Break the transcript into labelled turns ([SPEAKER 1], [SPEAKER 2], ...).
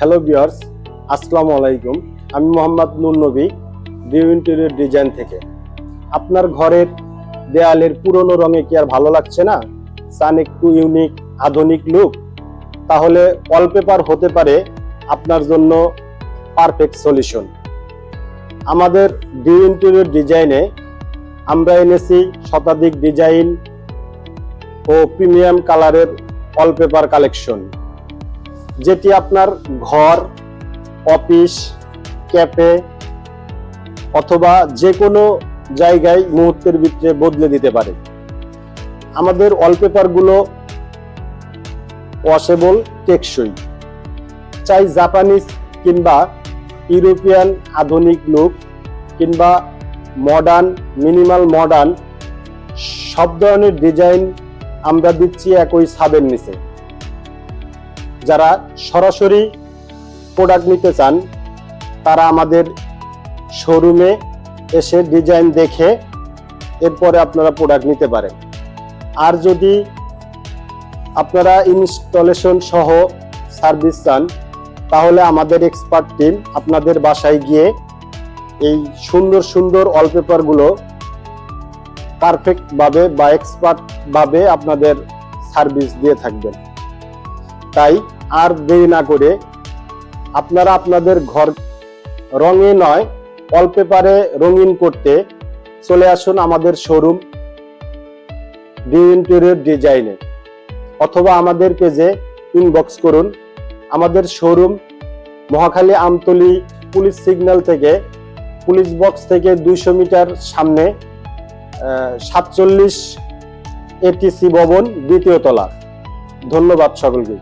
[SPEAKER 1] Hello বিয়ার্স আসসালামু আলাইকুম। আমি মোহাম্মদ নুর নবী ডিউ ইন্টেরিয়র ডিজাইন থেকে। আপনার ঘরের দেয়ালের পুরনো রঙে কি আর ভালো লাগছে না? চান একটু ইউনিক, আধুনিক লুক? তাহলে ওয়ালপেপার হতে পারে আপনার জন্য পারফেক্ট সলিউশন আমাদের ডিউ ইন্টেরিয়র ডিজাইনে আমরা এনেছি শতাধিক ডিজাইন ও প্রিমিয়াম কালারের ওয়ালপেপার কালেকশন যেটি আপনার ঘর, অফিস, ক্যাফে অথবা যে কোনো জায়গায় মুহূর্তের ভিতরে বদলে দিতে পারে। আমাদের ওয়ালপেপারগুলো ওয়াশেবল টেকসই। চাই জাপানিজ কিংবা ইউরোপিয়ান আধুনিক লুক কিংবা মডার্ন মিনিমাল মডার্ন সব ধরনের ডিজাইন আমরা দিচ্ছি একই ছাদের নিচে। যারা সরাসরি প্রোডাক্ট নিতে চান, তারা আমাদের শোরুমে এসে ডিজাইন দেখে এরপরে আপনারা প্রোডাক্ট নিতে পারেন। আর যদি আপনারা ইনস্টলেশন সহ সার্ভিস চান, তাহলে আমাদের এক্সপার্ট টিম আপনাদের বাসায় গিয়ে এই সুন্দর সুন্দর ওয়ালপেপারগুলো পারফেক্ট ভাবে বা এক্সপার্টভাবে আপনাদের সার্ভিস দিয়ে থাকবেন। তাই আর দেরি না করে আপনারা আপনাদের ঘর রঙে নয় ওয়ালপেপারে রঙিন করতে চলে আসুন আমাদের শোরুম ডি ইন্টেরিয়র ডিজাইনে অথবা আমাদের পেজে ইনবক্স করুন। আমাদের showroom Mohakhali Amtoli police signal থেকে, পুলিশ বক্স থেকে দুইশো মিটার সামনে সাতচল্লিশ এটিসি ভবন দ্বিতীয় তলা। ধন্যবাদ সকলকে।